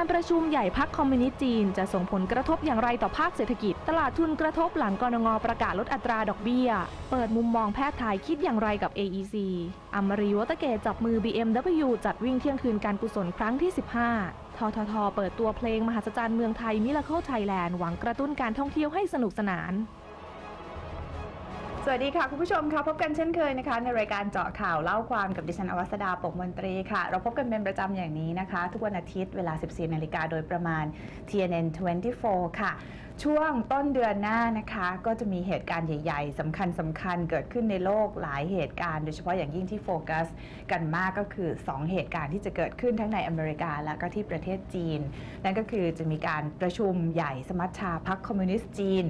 การประชุมใหญ่พักคอมมิวนิสต์จีน จะส่งผลกระทบอย่างไรต่อภาคเศรษฐกิจ ตลาดทุนกระทบหลังกรงประกาศลดอัตราดอกเบี้ย เปิดมุมมองแพทย์ไทยคิดอย่างไรกับ AEC อมรีวัตเกตจับมือ BMW จัดวิ่งเที่ยงคืนการกุศลครั้งที่ 15ททท เปิดตัวเพลงมหัศจรรย์เมืองไทยมิล a คิลไทยแลนด์หวังกระตุ้นการท่องเที่ยวให้สนุกสนาน สวัสดีค่ะ คุณผู้ชมค่ะพบกันเช่นเคยนะคะ ในรายการเจาะข่าวเล่าความกับดิฉันอวัสดาปกมนตรีค่ะ เราพบกันเป็นประจำอย่างนี้นะคะ ทุกวันอาทิตย์เวลา 14นาฬิกาโดยประมาณ TNN 24 ค่ะ ช่วงต้นเดือนหน้านะคะ ก็จะมีเหตุการณ์ใหญ่ๆสำคัญสำคัญๆเกิดขึ้นในโลกหลายเหตุการณ์ โดยเฉพาะอย่างยิ่งที่โฟกัสกันมากก็คือ 2 เหตุการณ์ที่จะเกิดขึ้นทั้งในอเมริกาและก็ที่ประเทศจีน นั่นก็คือจะมีการประชุมใหญ่สมัชชาพรรคคอมมิวนิสต์จีน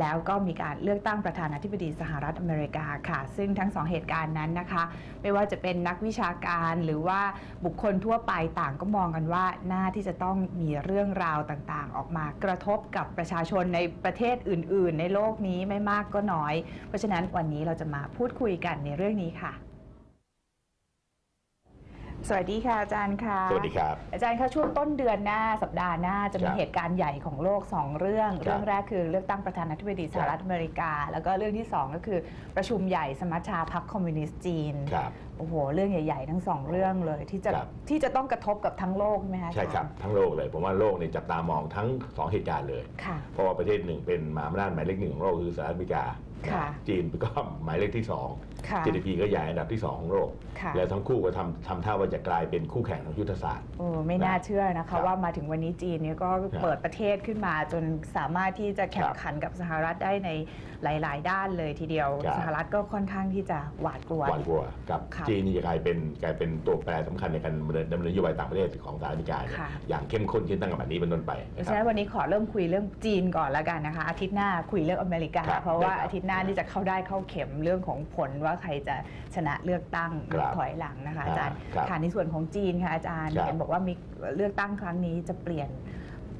แล้วก็มีการเลือกตั้งประธานาธิบดีสหรัฐอเมริกาค่ะ ซึ่งทั้งสองเหตุการณ์นั้นนะคะ ไม่ว่าจะเป็นนักวิชาการหรือว่าบุคคลทั่วไปต่างก็มองกันว่าหน้าที่จะต้องมีเรื่องราวต่างๆ ออกมากระทบกับประชาชนในประเทศอื่น ๆ ในโลกนี้ไม่มากก็น้อย เพราะฉะนั้นวันนี้เราจะมาพูดคุยกันในเรื่องนี้ค่ะ สวัสดีค่ะอาจารย์ค่ะ สวัสดีครับ อาจารย์คะช่วงต้นเดือนหน้าสัปดาห์หน้าจะมีครับเหตุการณ์ใหญ่ของโลก 2 เรื่องครับเรื่องแรกคือเลือกตั้งประธานาธิบดีสหรัฐอเมริกา แล้วก็เรื่องที่ 2 ก็คือประชุมใหญ่สมัชชาพรรคคอมมิวนิสต์จีนครับโอ้โห เรื่องใหญ่ ๆ ทั้งสองเรื่องเลยที่จะครับที่จะต้องกระทบกับทั้งโลกใช่ไหมคะอาจาใช่ย์ครับทั้งโลกเลยผมว่าโลกเนี่ยจับตามองทั้งสองเหตุการณ์เลยค่ะเพราะว่าประเทศหนึ่งเป็นมหาอำนาจหมายเลขหนึ่งของโลกคือสหรัฐอเมริกาค่ะจีนก็หมายเลขที่สอง ค่ะ GDP ก็ใหญ่อันดับที่สองของโลก ค่ะ แล้วทั้งคู่ก็ทำทำท่าว่าจะกลายเป็นคู่แข่งทางยุทธศาสตร์ โอ้ไม่น่าเชื่อนะครัคะบว่ามาถึงวันนี้จีนเนี่ยก็เปิดประเทศขึ้นมาจนสามารถที่จะแข่งขันกับสหรัฐได้ในหลาย ๆ ด้านเลยทีเดียว ครับ สหรัฐก็ค่อนข้างที่จะหวาดกลัว หวาดกลัวกับค่ะจีนนี่จะกลายเป็นกลายเป็นตัวแปรสำคัญในการดำเนินดำเนินนโยบายต่างประเทศของสหรัฐอเมริกาเนี่ยค่ะ อย่างเข้มข้นขึ้นตั้งแต่บัดนี้เป็นต้นไปเพนะราะคฉะรับนั้นวันนี้ขอเริ่มคุยเรื่องจีนก่อนแล้วกันนะคะ อาทิตย์หน้าคุยเรื่องอเมริกา ครับเพราะว่าได้ครับอาทิตย์หน้านี่จะเข้าได้เข้าเข็มเรื่องของผลว่าใครจะชนะเลือกตั้งหรือครับถอยหลังนะคะอาจารย์ครับค่ะในส่วนของจีนค่ะอาจารย์ครับ เห็นบอกว่ามีเลือกตั้งครั้งนี้จะเปลี่ยน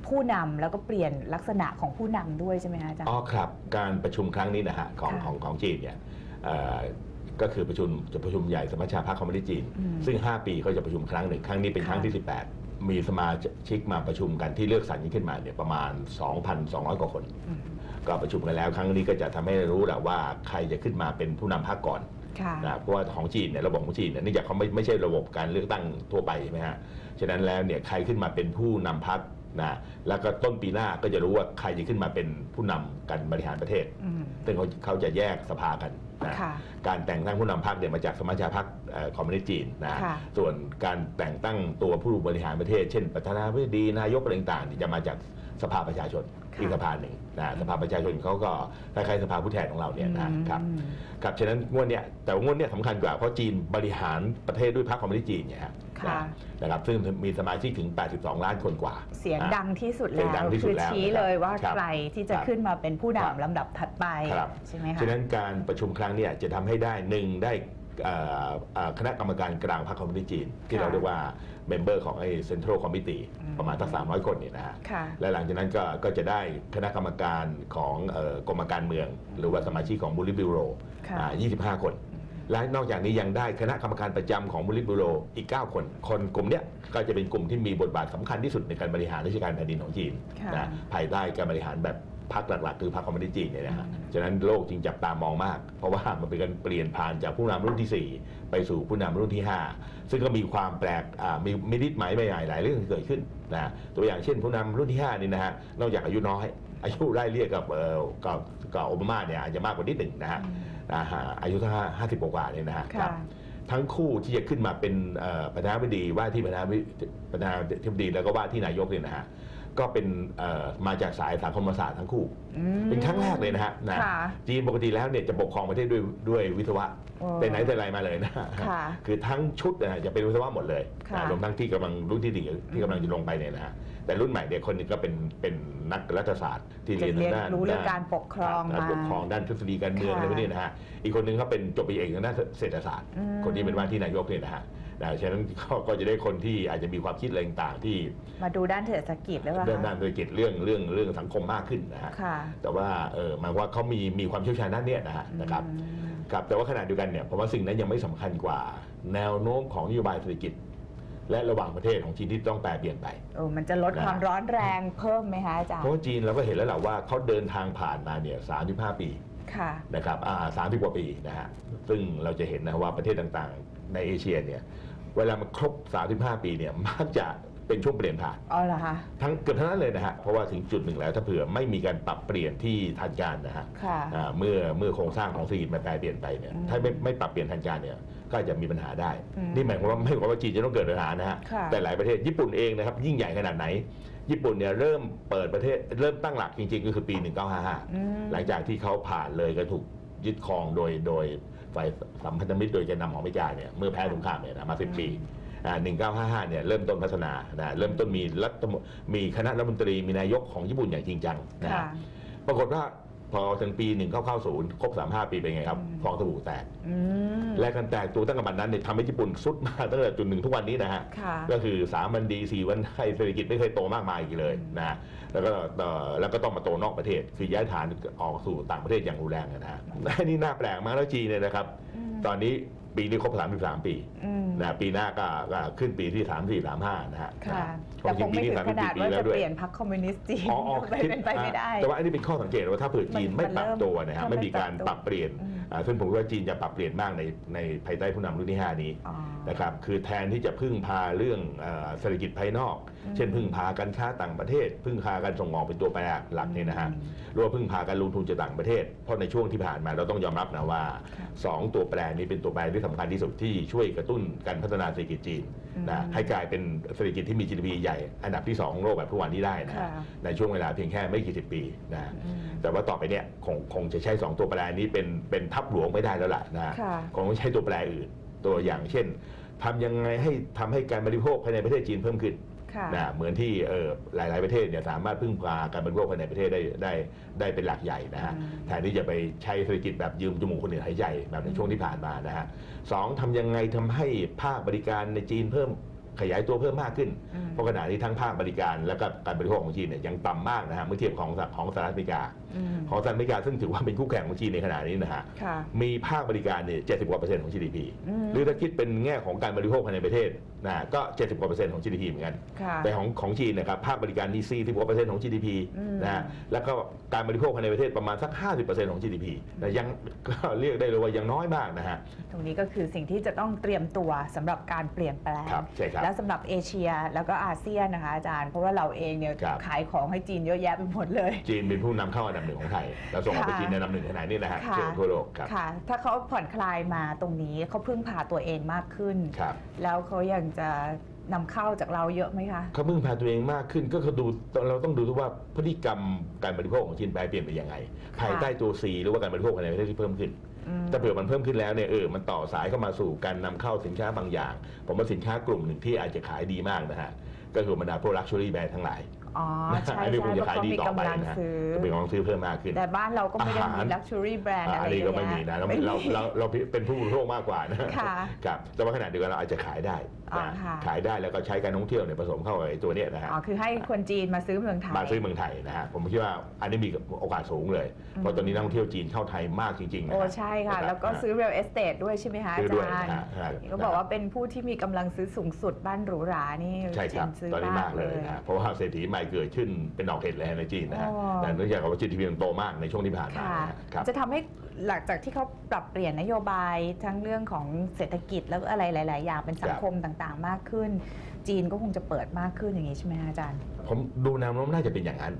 ผู้นำแล้วก็เปลี่ยนลักษณะของผู้นำด้วยใช่ไหมคะอาจารย์ อ๋อครับการประชุมครั้งนี้นะฮะของค่ะ ของของจีนเนี่ยเอ่อก็คือประชุมจะประชุมใหญ่สมัชชาพรรคคอมมิวนิสต์จีนอืมซึ่ง 5 ปีเขาจะประชุมครั้งหนึ่งครั้งนี้เป็นค่ะครั้งที่ 18 มีสมาชิกมาประชุมกันที่เลือกสรรกันขึ้นมาเนี่ยประมาณ 2,200 กว่าคน อืม ก็ประชุมกันแล้ว ครั้งนี้ก็จะทำให้รู้แหละว่าใครจะขึ้นมาเป็นผู้นำพรรคก่อนค่ะนะเพราะว่าของจีนเนี่ยระบบของจีนเนี่ยเนื่องจากเขาไม่ไม่ใช่ระบบการเลือกตั้งทั่วไปใช่ไหมฮะฉะนั้นแล้วเนี่ยใครขึ้นมาเป็นผู้นำพรรคนะแล้วก็ต้นปีหน้าก็จะรู้ว่าใครจะขึ้นมาเป็นผู้นำการบริหารประเทศอืมซึ่งเขาเขาจะแยกสภากันนะค่ะการแต่งตั้งผู้นำพรรคเนี่ยมาจากสมาชิกพรรคเอ่อคอมมิวนิสต์จีนนะค่ะส่วนการแต่งตั้งตัวผู้บริหารประเทศ เช่น ประธานาธิบดีนายกอะไรต่างๆเนี่ยจะมาจาก สภาประชาชนค่ะอีกสภาหนึ่งนะสภาประชาชนเขาก็คล้ายๆสภาผู้แทนของเราเนี่ยนะครับอืมครับฉะนั้นงวดเนี่ยแต่ว่างวดเนี่ยสำคัญกว่าเพราะจีนบริหารประเทศด้วยพรรคคอมมิวนิสต์จีนเนี่ยฮะค่ะนะครับซึ่งมีสมาชิกถึง 82 ล้านคนกว่า เสียงนะดังที่สุดเสียงแล้ดัวงที่สุคืดอแล้วชี้เลยว่าครับใครที่จะครับขึ้นมาเป็นผู้ครับนำลำดับถัดไปครับใช่ไหมคะฉะนั้นการประชุมครั้งเนี้จะทำให้ได้หนึ่งได้เอ่อเอ่อ คณะกรรมการกลางพรรคคอมมิวนิสต์จีน ที่ค่ะเราเรียกว่าเมมเบอร์ของไอ้เซ็นทรัลคอมมิตี้อืมประมาณตั้งสามร้อยคนเนี่ยนะฮะค่ะและหลังจากนั้นก็ก็จะได้คณะกรรมการของเอ่อกรมการเมือง หรือว่าสมาชิกของมูลิบิโรค่ะอ่า25คน และนอกจากนี้ยังได้คณะกรรมการประจำของมูลิบิโรอีก 9 คน คนกลุ่มเนี้ยก็จะเป็นกลุ่มที่มีบทบาทสำคัญที่สุดในการบริหารราชการแผ่นดินของจีนค่ะนะภายใต้การบริหารแบบ พรรคหลักๆ คือพรรคคอมมิวนิสต์จีนเนี่ยนะฮะอืมฉะนั้นโลกจึงจับตามองมาก เพราะว่ามันเป็นการเปลี่ยนผ่านจากผู้นำรุ่นทีสี่ 4 ไปสู่ผู้นำรุ่นที่ 5 ซึ่งก็มีความแปลกอ่ามีมีนิดหมายใหม่ๆหลายเรื่องที่เกิดขึ้นนะตัวอย่างเช่นผู้นำรุ่นที่ 5 นี่นะฮะ นอกจากอายุน้อย อายุไล่เรียกกับเอ่อกับกับโอบามาเนี่ยอาจจะมากกว่านิดหนึ่งนะฮะนะฮะอายุทั้งห้าสิบกว่าๆเนี่ยนะฮะค่ะครับทั้งคู่ที่จะขึ้นมาเป็นเอ่อประธานาธิบดีว่าที่ประธานาธิบดีประธานาธิบดีแล้วก็ว่าที่นายกเนี่ยนะฮะ ก็เป็นเอ่อมาจากสายสังคมศาสตร์ทั้งคู่อืมเป็นครั้งแรกเลยนะฮะนะค่ะจีนปกติแล้วเนี่ยจะปกครองประเทศด้วยด้วยวิศวะโอ้เป็นไหนแต่ไรมาเลยนะค่ะคือทั้งชุดนะจะเป็นวิศวะหมดเลยค่ะนะรวมทั้งที่กำลังรุ่นที่ดีที่กำลังจะลงไปเนี่ยนะฮะแต่รุ่นใหม่เนี่ยคนหนึงก็เป็นเป็นนักรัฐศาสตร์ที่จะเรียนเรียนด้านรู้เรื่องด้นการปกครองการมาปกครองด้านทฤษฎีการเมืองค่ะอะไรพวกนี้นะฮะอีกคนหนึงเขาเป็นจบปริญญาเอกทางด้านเศรษฐศาสตร์อืมคนที่เป็นว่าที่นายกเนี่ยนะฮะ นะฉะนั้นก็ก็จะได้คนที่อาจจะมีความคิดอะไรต่างๆที่มาดูด้านเศรษฐกิจหรือเปล่าเรื่องคะด้านเศรษฐกิจเรื่องเรื่องเรื่องสังคมมากขึ้นนะฮะค่ะ แต่ว่าเออหมายว่าเขามีมีความเชี่ยวชาญด้านเนี้ยนะฮะนะครับอืมครับแต่ว่าขณะเดียวกันเนี่ยผมว่าสิ่งนั้นยังไม่สำคัญกว่า แนวโน้มของนโยบายเศรษฐกิจ และระหว่างประเทศของจีนที่ต้องแปรเปลี่ยนไป โอ้มันจะลดนะความร้อนแรงเพิ่มไหมคะอาจารเพย์ราะว่าจีนเราก็เห็นแล้วแหละว่าเขาเดินทางผ่านมาเนี่ย35 ปีค่ะ นะครับอ่า30 กว่าปีนะฮะซึ่งเราจะเห็นนะว่าประเทศต่างๆ ในเอเชียเนี่ย เวลามันครบ 35 ปีเนี่ยมักจะเป็นช่วงเปลี่ยนผ่าน อ๋อเหรอคะ ทั้งเกือบทั้งนั้นเลยนะฮะ เพราะว่าถึงจุดหนึ่งแล้วถ้าเผื่อไม่มีการปรับเปลี่ยนที่ทันการนะฮะค่ะอ่าเมื่อเมื่อโครงสร้างของเศรษฐกิจมันแปรเปลี่ยนไปเนี่ยอืมถ้าไม่ไม่ปรับเปลี่ยนทันการเนี่ย ก็อาจจะมีปัญหาได้ อืมนี่หมายความว่าไม่ใช่ว่าจีนจะต้องเกิดปัญหานะฮะ ค่ะ แต่หลายประเทศญี่ปุ่นเองนะครับยิ่งใหญ่ขนาดไหน ญี่ปุ่นเนี่ยเริ่มเปิดประเทศเริ่มตั้งหลักจริงๆ ก็คือปี 1955 อืม หลังจากที่เขาผ่านเลยก็ถูกยึดครองโดยโดย ฝ่ายสัมพันธมิตรโดยแกนนำของอเมริกาเนี่ยเมื่อแพ้สงครามเนี่ยนะมาสิบปีอ่า1955เนี่ยเริ่มต้นพัฒนานะเริ่มต้นมีรัฐมมีคณะรัฐมนตรีมีนายกของญี่ปุ่นอย่างจริงจังนะค่ะฮะปรากฏว่า พอถึงปี1990ครบ35ปีเป็นไงครับอืมฟองสบู่แตกอืม และการแตกตัวตั้งแต่บัดนั้นเนี่ยทำให้ญี่ปุ่นสุดมาตั้งแต่จุดหนึ่งทุกวันนี้นะฮะ ค่ะ ก็คือสามวันดีสี่วันให้เศรษฐกิจไม่เคยโตมากมายอีกเลยนะฮะแล้วก็เอ่อแล้วก็ต้องมาโตนอกประเทศ คือย้ายฐานออกสู่ต่างประเทศอย่างรุนแรงนะฮะนี่น่าแปลกมากแล้วจีนเนี่ยนะครับอืมตอนนี้ ปีนี้ครบ33ปีอืมนะปีหน้าก็ก็ขึ้นปีที่3 4 3 5นะฮะค่ะขแต่องคจริงงปีไม่นี้ถึงขนาด34ปีว่าแล้จะวด้วเปยลี่ยนพรรคคอมมิวนิสต์จีนอ๋ออ๋อไม่เป็นไปไม่ได้ แต่ว่าอันนี้เป็นข้อสังเกตว่าถ้าเผื่อจีนมันไม่ปรับมันเริ่มตัวนะฮะถ้าไม่ไม่มีการปปรัรับบตัวเปลี่ยนอืมอ่าซึ่งผมว่าจีนจะปรับเปลี่ยนมากในในภายใต้ผู้นำรุ่นที่5นี้อ๋อ นะครับคือแทนที่จะพึ่งพาเรื่องเอ่อเศรษฐกิจภายนอกอืม เช่นพึ่งพาการค้าต่างประเทศ พึ่งพาการส่งออกเป็นตัวแปรหลักเนี่ยนะฮะหรือว่าพึ่งพาการลงทุนจากต่างประเทศ เพราะในช่วงที่ผ่านมาเราต้องยอมรับนะว่าครับสองตัวแปรนี้เป็นตัวแปรที่สำคัญที่สุดที่ช่วยกระตุ้นการพัฒนาเศรษฐกิจจีนนะอืมให้กลายเป็นเศรษฐกิจที่มี GDP ใหญ่อันดับที่สองของโลกแบบทุกวันนี้ได้นะฮะค่ะในช่วงเวลาเพียงแค่ไม่กี่สิบปีนะฮะอืมแต่ว่าต่อไปเนี่ยคงคงจะใช้ 2 ตัวแปรนี้เป็นเป็นทับหลวงไม่ได้แล้วล่ะนะฮะค่ะคงต้องใช้ตัวแปรอื่นตัวอย่างเช่นทำยังไงให้ทำให้การบริโภคภายในประเทศจีนเพิ่มขึ้นค่ะ นะเหมือนที่เออหลาย ๆ ประเทศเนี่ยสามารถพึ่งพาการบริโภคภายในประเทศได้ได้ได้เป็นหลักใหญ่นะฮะอืมแทนที่จะไปใช้เศรษฐกิจแบบยืมจมูกคนอื่นหายใจแบบในช่วงที่ผ่านมานะฮะสองทำยังไงทำให้ภาคบริการในจีนเพิ่มขยายตัวเพิ่มมากขึ้นอืมเพราะขณะนี้ทั้งภาคบริการและก็การบริโภคของจีนเนี่ยยังต่ำมากนะฮะเมื่อเทียบของของสหรัฐอเมริกาอืมของสหรัฐอเมริกาซึ่งถือว่าเป็นคู่แข่งของจีนในขณะนี้นะฮะค่ะมีภาคบริการเนี่ย70กว่าเปอร์เซ็นต์ของ GDP อืมหรือถ้าคิดเป็นแง่ของการบริโภคภายในประเทศนะก็ 70กว่าเปอร์เซ็นต์ของ GDP เหมือนกัน ค่ะ แต่ของของจีนนะครับภาคบริการนี่40กว่าเปอร์เซ็นต์ของ GDP อืม นะฮะแล้วก็การบริโภคภายในประเทศประมาณสัก 50%ของ GDP แต่ยัง ก็เรียกได้เลยว่ายังน้อยมากนะฮะ ตรงนี้ก็คือสิ่งที่จะต้องเตรียมตัวสำหรับการเปลี่ยนแปลง ครับใช่ครับและสำหรับเอเชียแล้วก็อาเซียนนะคะอาจารย์ เพราะว่าเราเองเนี่ยครับ ขายของให้จีนเยอะแยะไปหมดเลย จีนเป็นผู้นำเข้าอันดับหนึ่งของไทยเราส่งออกไปค่ะจีนในอันดับหนึ่งขนาดนี้นะฮะค่ะ เชื่อทั่วโลกครับค่ะ ถ้าเขาผ่อนคลายมาตรงนี้เขาพึ่งพาตัวเองมากขึ้น ครับ แล้วเขายังจะนำเข้าจากเราเยอะไหมคะเขาพึ่งพาตัวเองมากขึ้นก็คือดูเราต้องดูด้วยว่าพฤติกรรมการบริโภคของจีนแปรเปลี่ยนไปยังไง ภายใต้ตัว C หรือว่าการบริโภคภายในประเทศที่เพิ่มขึ้นอืมถ้าเผื่อมันเพิ่มขึ้นแล้วเนี่ยเออมันต่อสายเข้ามาสู่การนำเข้าสินค้าบางอย่าง ผมว่าสินค้ากลุ่มหนึ่งที่อาจจะขายดีมากนะฮะก็คือบรรดาพวกลักชัวรี่แบรนด์ทั้งหลาย อ๋อ ใช่อันนี้ใช่คงเพจะราะขายเขาดีมีต่อไปกำลังนะฮะซื้อจะเป็นกำลังซื้อเพิ่มมากขึ้น แต่บ้านเราก็ไม่ได้อาหารมี luxury brand อ่าอะไรอันนี้เยก็อะไม่มีแยะนะเราไม่เรามีเราเราเป็นผู้บริโภคมากกว่านะค่ะครับแต่ว่าขณะเดียวกันเราอาจจะขายได้อ๋อนะค่ะขายได้แล้วก็ใช้การท่องเที่ยวเนี่ยผสมเข้ากับไอ้ตัวเนี้ยนะฮะอ๋อคือให้คนจีนมาซื้อเมืองไทยมาซื้อเมืองไทยนะฮะผมคิดว่าอันนี้มีโอกาสสูงเลยอืมเพราะตอนนี้นักท่องเที่ยวจีนเข้าไทยมากจริงๆนะโอ้ฮะใช่ค่ะนรับแล้วก็ซื้อ real estate ด้วยใช่ไหมคะซื้อาอด้วยจารนะย์ฮะฮะก็บอกว่าเป็นผู้ที่มีกำลังซื้อสูงสุดบ้านหรูหรานี่ใช่ครับจีนซื้อตอนนี้มามากกเลเลยยนะฮะเพราะว่าเศรษฐีใหม่เกิดขึ้นเป็นดอกเห็ดเลยในจีนนะฮะอ๋อ แต่เนื่องจากว่า GDP มันโตมากในช่วงที่ผ่านมาค่ะ นะฮะครับ จะทำให้หลังจากที่เขาปรับเปลี่ยนนโยบายทั้งเรื่องของเศรษฐกิจแล้วก็อะไรหลาย ๆ อย่างเป็นสังคมต่าง ๆ มากขึ้น จีนก็คงจะเปิดมากขึ้นอย่างนี้ใช่ไหมคะอาจารย์ ผมดูแนวโน้มน่าจะเป็นอย่างนั้น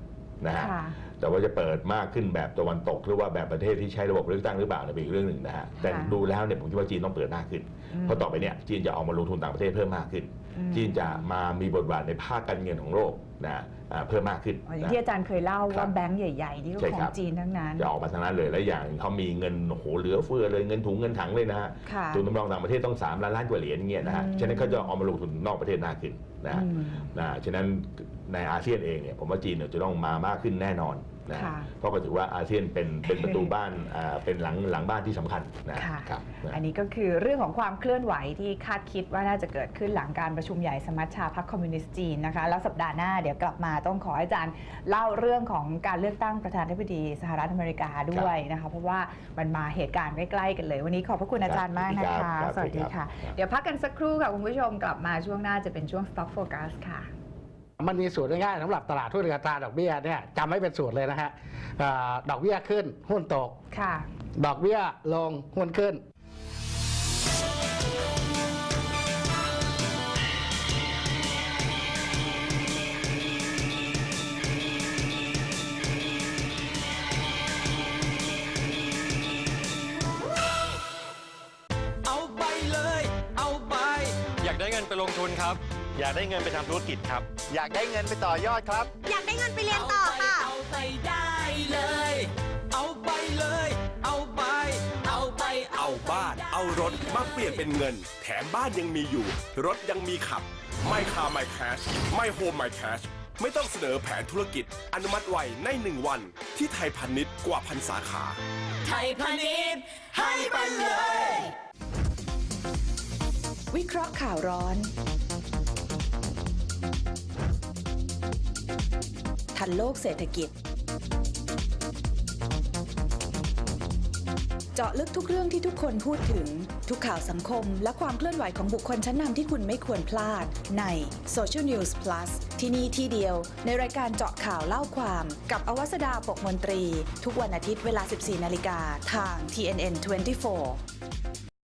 นะฮะ ค่ะ แต่ว่าจะเปิดมากขึ้นแบบตะวันตกหรือว่าแบบประเทศที่ใช้ระบบเลือกตั้งหรือเปล่าเนี่ยเป็นอีกเรื่องหนึ่งนะฮะ แต่ค่ะดูแล้วเนี่ยผมคิดว่าจีนต้องเปิดมากขึ้น อืม เพราะต่อไปเนี่ยจีนจะออกมาลงทุนต่างประเทศเพิ่มมากขึ้นอืม จีนจะมามีบทบาทในภาคการเงินของโลกนะอ่าเพิ่มมากขึ้นอ๋ออย่างนะที่อาจารย์เคยเล่าครัว่าบแบงก์ใหญ่ๆที่ก็ใช่ขอครังบจีนทั้งนั้น จะออกมาทางนั้นเลยและอย่างเขามีเงินโอ้โหเหลือเฟือเลยเงินถุงเงินถังเลยนะฮะค่ะทุนสำรองต่างประเทศต้อง 3 ล้านล้านกว่าเหรียญเงี้ยนะฮะอืมฉะนั้นเขาจะเอามาลงทุนนอกประเทศมากขึ้นนะฮะอืมนะฉะนั้นในอาเซียนเองเนี่ยผมว่าจีนเนี่ยจะต้องมามากขึ้นแน่นอน นะค่ะเพราะก็ถือว่าอาเซียนเป็นเป็นประตูบ้านอ่าเป็นหลังหลังบ้านที่สำคัญนะค่ะครับนะอันนี้ก็คือเรื่องของความเคลื่อนไหวที่คาดคิดว่าน่าจะเกิดขึ้นหลังการประชุมใหญ่สมัชชาพรรคคอมมิวนิสต์จีนนะคะแล้วสัปดาห์หน้าเดี๋ยวกลับมาต้องขอให้อาจารย์เล่าเรื่องของการเลือกตั้งประธานาธิบดีสหรัฐอเมริกาด้วยนะคะเพราะว่ามันมาเหตุการณ์ใกล้ๆกันเลย วันนี้ขอบพระคุณอาจารย์มากนะครัคะบครับสวัสดีค่ะครับเดี๋ยวพักกันสักครู่ค่ะคุณผู้ชมกลับมาช่วงหน้าจะเป็นช่วง Stock Focus ค่ะ มันมีสูตรง่ายๆสำหรับตลาดหุ้นกับตราดอกเบี้ยเนี่ยจำไว้เป็นสูตรเลยนะฮะเอ่อดอกเบี้ยขึ้นหุ้นตกค่ะ ดอกเบี้ยลงหุ้นขึ้น เอาไปเลย เอาไปอยากได้เงินไปลงทุนครับ อยากได้เงินไปทำธุรกิจครับ อยากได้เงินไปต่อยอดครับ อยากได้เงินไปเรียนต่อค่ะ เอาไปได้เลย เอาไปเลย เอาไป เอาไป เอาบ้าน เอารถมาเปลี่ยนเป็นเงิน แถมบ้านยังมีอยู่ รถยังมีขับ ไม่คาไม่แคช ไม่โฮมไม่แคช ไม่ต้องเสนอแผนธุรกิจ อนุมัติไวในหนึ่งวัน ที่ไทยพาณิชย์กว่าพันสาขา ไทยพาณิชย์ให้ไปเลย วิเคราะห์ข่าวร้อน ทันโลกเศรษฐกิจ เจาะลึกทุกเรื่องที่ทุกคนพูดถึง ทุกข่าวสังคม และความเคลื่อนไหวของบุคคลชั้นนำที่คุณไม่ควรพลาด ใน Social News Plus ที่นี่ที่เดียว ในรายการเจาะข่าวเล่าความ กับอวสดาปกมนตรี ทุกวันอาทิตย์เวลา 14 นาฬิกาทาง TNN 24